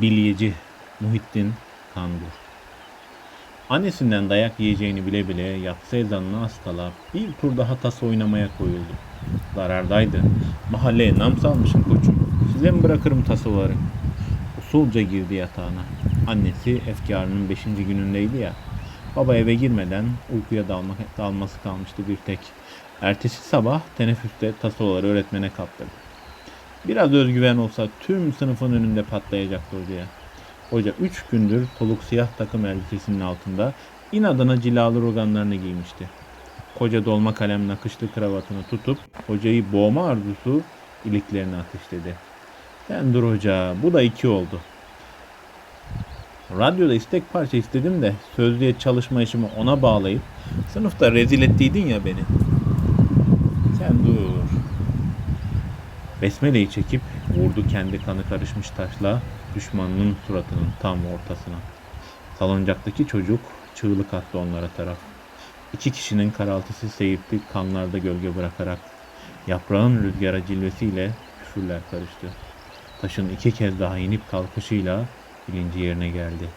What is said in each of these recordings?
Bilyeci Muhittin Kangur. Annesinden dayak yiyeceğini bile bile yatsı ezanına az kala bir tur daha tas oynamaya koyuldu. Zarardaydı. Mahalleye nam salmışım koçum. Size mi bırakırım tasoları? Usulca girdi yatağına. Annesi efkarının beşinci günündeydi ya. Baba eve girmeden uykuya dalmak, dalması kalmıştı bir tek. Ertesi sabah teneffüste tasoları öğretmene kaptırdı. Biraz özgüven olsa tüm sınıfın önünde patlayacaktı hocaya. Hoca üç gündür soluk siyah takım elbisesinin altında inadına cilalı roganlarını giymişti. Koca dolma kalem nakışlı kravatını tutup hocayı boğma arzusu iliklerine ateşledi. Sen dur hoca bu da iki oldu. Radyoda istek parça istedim de sözlüğe çalışma işimi ona bağlayıp sınıfta rezil ettiydin ya beni. Sen dur. Besmele'yi çekip vurdu kendi kanı karışmış taşla düşmanının suratının tam ortasına. Saloncaktaki çocuk çığlık attı onlara taraf. İki kişinin karaltısı seyirtti kanlarda gölge bırakarak. Yaprağın rüzgara cilvesiyle küfürler karıştı. Taşın iki kez daha inip kalkışıyla bilinci yerine geldi.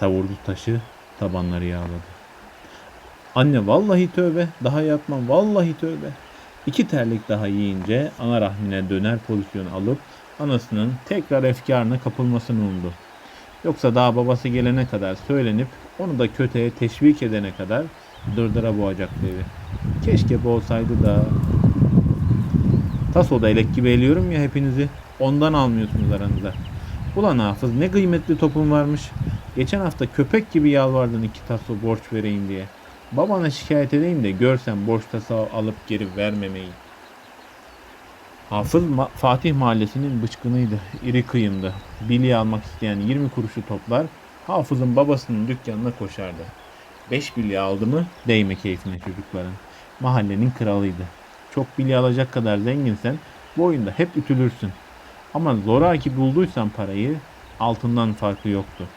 Savurdu taşı, tabanları yağladı. Anne vallahi tövbe, daha yapmam vallahi tövbe. İki terlik daha yiyince ana rahmine döner pozisyonu alıp anasının tekrar efkarına kapılmasını umdu. Yoksa daha babası gelene kadar söylenip onu da kötüye teşvik edene kadar dırdıra boğacaktı evi. Keşke boğsaydı da. Tas oda elek gibi eliyorum ya hepinizi. Ondan almıyorsunuz aranıza. Ulan hafız ne kıymetli topun varmış. Geçen hafta köpek gibi yalvardın iki taso borç vereyim diye. Babana şikayet edeyim de görsen borç tasa alıp geri vermemeyi. Hafız Ma- Fatih Mahallesi'nin bıçkınıydı, iri kıyımdı. Bilye almak isteyen 20 kuruşu toplar, Hafız'ın babasının dükkanına koşardı. 5 bilye aldı mı değme keyfine çocukların. Mahallenin kralıydı. Çok bilye alacak kadar zenginsen bu oyunda hep ütülürsün. Ama zoraki bulduysan parayı altından farkı yoktu.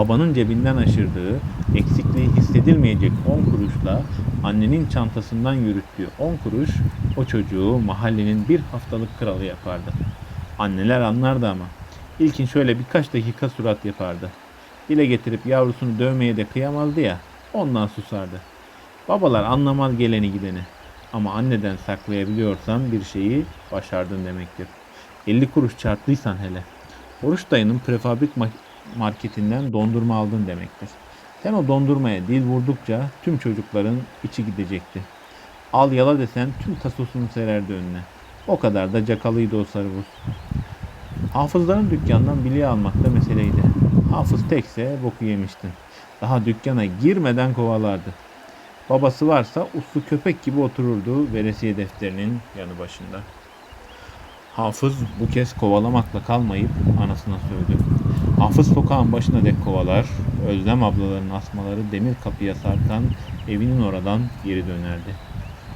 Babanın cebinden aşırdığı, eksikliği hissedilmeyecek 10 kuruşla annenin çantasından yürüttüğü 10 kuruş o çocuğu mahallenin bir haftalık kralı yapardı. Anneler anlardı ama. İlkin şöyle birkaç dakika surat yapardı. Dile getirip yavrusunu dövmeye de kıyamazdı ya, ondan susardı. Babalar anlamaz geleni gideni. Ama anneden saklayabiliyorsan bir şeyi başardın demektir. 50 kuruş çarptıysan hele. Oruç dayının prefabrik marketinden dondurma aldın demektir. Sen o dondurmaya dil vurdukça tüm çocukların içi gidecekti. Al yala desen tüm tasosunu sererdi önüne. O kadar da cakalıydı o sarı buz. Hafızların dükkandan bilye almak da meseleydi. Hafız tekse boku yemiştin. Daha dükkana girmeden kovalardı. Babası varsa uslu köpek gibi otururdu veresiye defterinin yanı başında. Hafız bu kez kovalamakla kalmayıp anasına sövdü. Hafız sokağın başına dek kovalar, Özlem ablaların asmaları demir kapıya sarkan evinin oradan geri dönerdi.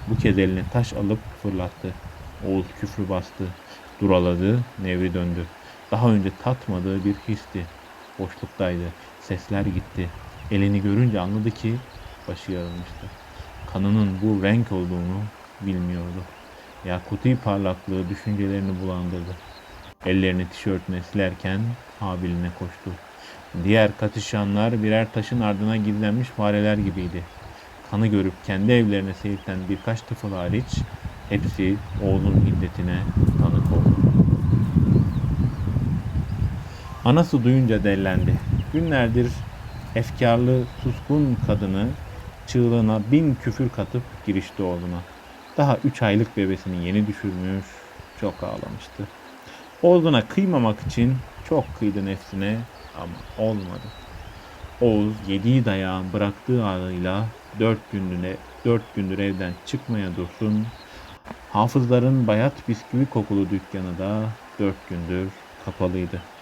Bu kez eline taş alıp fırlattı. Oğuz küfrü bastı. Duraladı, nevri döndü. Daha önce tatmadığı bir histi. Boşluktaydı. Sesler gitti. Elini görünce anladı ki başı yarılmıştı. Kanının bu renk olduğunu bilmiyordu. Yakuti parlaklığı düşüncelerini bulandırdı. Ellerini tişörtüne silerken habiline koştu. Diğer katışanlar birer taşın ardına gizlenmiş fareler gibiydi. Kanı görüp kendi evlerine seyirten birkaç tıfıl hariç hepsi oğlun hiddetine tanık oldu. Anası duyunca dellendi. Günlerdir efkarlı, suskun kadını çığlığına bin küfür katıp girişti oğluna. Daha üç aylık bebesini yeni düşürmüş, çok ağlamıştı. Oğluna kıymamak için çok kıydı nefsine ama olmadı. Oğuz yediği dayağın bıraktığı ağrıyla dört günlüğüne dört gündür evden çıkmaya dursun. Hafızların bayat bisküvi kokulu dükkanı da dört gündür kapalıydı.